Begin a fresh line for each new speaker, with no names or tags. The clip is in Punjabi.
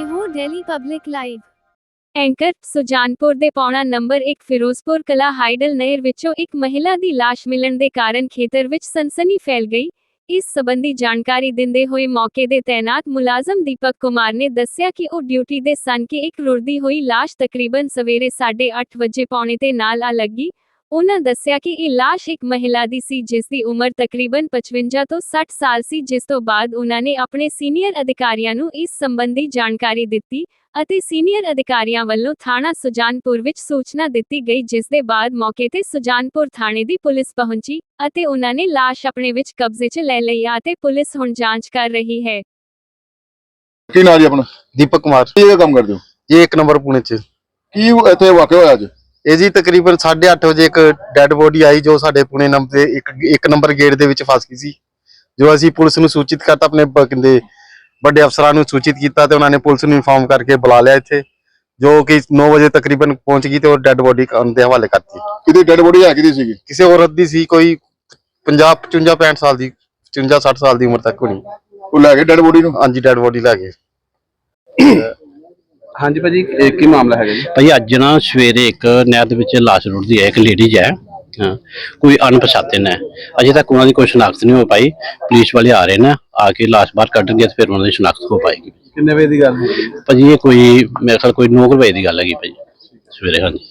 Delhi Public Live
anchor Sujanpur ਦੇ ਪੌਣਾ ਨੰਬਰ 1 ਫਿਰੋਜ਼ਪੁਰ ਕਲਾ ਹਾਈਡਲ ਨਹਿਰ ਵਿੱਚੋਂ ਇੱਕ ਮਹਿਲਾ ਦੀ ਲਾਸ਼ ਮਿਲਣ ਦੇ ਕਾਰਨ ਖੇਤਰ ਵਿੱਚ ਸਨਸਨੀ ਫੈਲ ਗਈ। ਇਸ ਸੰਬੰਧੀ ਜਾਣਕਾਰੀ ਦਿੰਦੇ ਹੋਏ ਮੌਕੇ ਦੇ ਤੈਨਾਤ ਮੁਲਾਜ਼ਮ ਦੀਪਕ ਕੁਮਾਰ ਨੇ ਦੱਸਿਆ ਕਿ ਉਹ ਡਿਊਟੀ ਦੇ ਸਨ ਕਿ ਇੱਕ ਰੁੜਦੀ ਹੋਈ ਲਾਸ਼ ਤਕਰੀਬਨ ਸਵੇਰੇ 8:30 ਵਜੇ ਪੌਣੇ ਤੇ ਨਾਲ ਆ ਲੱਗੀ। ਉਹਨਾਂ ਦੱਸਿਆ ਕਿ ਇਹ ਲਾਸ਼ ਇੱਕ ਮਹਿਲਾ ਦੀ ਸੀ ਜਿਸ ਦੀ ਉਮਰ ਤਕਰੀਬਨ 55 ਤੋਂ 60 ਸਾਲ ਸੀ ਜਿਸ ਤੋਂ ਬਾਅਦ ਉਹਨਾਂ ਨੇ ਆਪਣੇ ਸੀਨੀਅਰ ਅਧਿਕਾਰੀਆਂ ਨੂੰ ਇਸ ਸੰਬੰਧੀ ਜਾਣਕਾਰੀ ਦਿੱਤੀ ਅਤੇ ਸੀਨੀਅਰ ਅਧਿਕਾਰੀਆਂ ਵੱਲੋਂ ਥਾਣਾ ਸੁਜਾਨਪੁਰ ਵਿੱਚ ਸੂਚਨਾ ਦਿੱਤੀ ਗਈ ਜਿਸ ਦੇ ਬਾਅਦ ਮੌਕੇ ਤੇ ਸੁਜਾਨਪੁਰ ਥਾਣੇ ਦੀ ਪੁਲਿਸ ਪਹੁੰਚੀ ਅਤੇ ਉਹਨਾਂ ਨੇ ਲਾਸ਼ ਆਪਣੇ ਵਿੱਚ ਕਬਜ਼ੇ 'ਚ ਲੈ ਲਈ ਅਤੇ ਪੁਲਿਸ ਹੁਣ ਜਾਂਚ ਕਰ ਰਹੀ ਹੈ।
ਕੀ ਨਾਂ ਜੀ ਆਪਣਾ?
ਦੀਪਕ ਕੁਮਾਰ।
ਕੀ ਕੰਮ ਕਰਦੇ ਹੋ?
ਜੀ ਇੱਕ ਨੰਬਰ ਪੁਣੇ ਚ।
ਕੀ ਇੱਥੇ ਵਾਕਿਆ ਹੋਇਆ ਅੱਜ?
ਇਹ ਜੀ ਤਕਰੀਬਨ 8:30 ਵਜੇ ਇੱਕ ਡੈੱਡ ਬੋਡੀ ਆਈ ਜੋ ਸਾਡੇ ਪੁਣੇ ਨੰਬਰ ਦੇ ਇੱਕ ਇੱਕ ਨੰਬਰ ਗੇਟ ਦੇ ਵਿੱਚ ਫਸ ਗਈ ਸੀ। ਜੋ ਅਸੀਂ ਪੁਲਿਸ ਨੂੰ ਸੂਚਿਤ ਕਰਤਾ ਆਪਣੇ ਕਹਿੰਦੇ ਵੱਡੇ ਅਫਸਰਾਂ ਨੂੰ ਸੂਚਿਤ ਕੀਤਾ ਤੇ ਉਹਨਾਂ ਨੇ ਪੁਲਿਸ ਨੂੰ ਇਨਫਾਰਮ ਕਰਕੇ ਬੁਲਾ ਲਿਆ ਇੱਥੇ ਜੋ ਕਿ 9 ਵਜੇ ਤਕਰੀਬਨ ਪਹੁੰਚ ਗਈ ਤੇ ਉਹ ਡੈੱਡ ਬੋਡੀ ਕਾਨੂੰਨ ਦੇ ਹਵਾਲੇ ਕਰਤੀ।
ਕਿਹਦੀ ਡੈਡ ਬੋਡੀ ਹੈ ਕਿਹਦੀ ਸੀਗੀ?
ਕਿਸੇ ਔਰਤ ਦੀ ਸੀ ਕੋਈ 50 55 65 ਸਾਲ ਦੀ 55 60 ਸਾਲ ਦੀ ਉਮਰ ਤੱਕ ਹੋਣੀ।
ਉਹ ਲੈ ਗਏ ਡੈਡ ਬੋਡੀ ਨੂੰ?
ਹਾਂਜੀ ਡੈੱਡ ਬੋਡੀ ਲੈ ਗਏ।
ਹਾਂਜੀ ਭਾਜੀ ਇਹ ਕੀ ਮਾਮਲਾ ਹੈਗਾ ਜੀ?
ਭਾਈ ਅੱਜ ਨਾ ਸਵੇਰੇ ਇੱਕ ਨਹਿਰ ਦੇ ਵਿੱਚ ਲਾਸ਼ ਰੁੜਦੀ ਹੈ ਇੱਕ ਲੇਡੀਜ਼ ਹੈ ਹਾਂ ਕੋਈ ਅਣਪਛਾਤੇ ਨੇ। ਅਜੇ ਤੱਕ ਉਹਨਾਂ ਦੀ ਕੋਈ ਸ਼ਨਾਖਤ ਨਹੀਂ ਹੋ ਪਾਈ ਪੁਲਿਸ ਵਾਲੇ ਆ ਰਹੇ ਨੇ ਆ ਕੇ ਲਾਸ਼ ਬਾਹਰ ਕੱਢਣਗੇ ਤੇ ਫਿਰ ਉਹਨਾਂ ਦੀ ਸ਼ਨਾਖਤ ਹੋ ਪਾਏਗੀ।
ਕਿੰਨੇ ਵਜੇ ਦੀ ਗੱਲ ਹੈ?
ਭਾਜੀ ਇਹ ਕੋਈ ਮੇਰੇ ਖਿਆਲ ਕੋਈ 9 ਵਜੇ ਦੀ ਗੱਲ ਹੈਗੀ ਭਾਜੀ ਸਵੇਰੇ ਹਾਂਜੀ।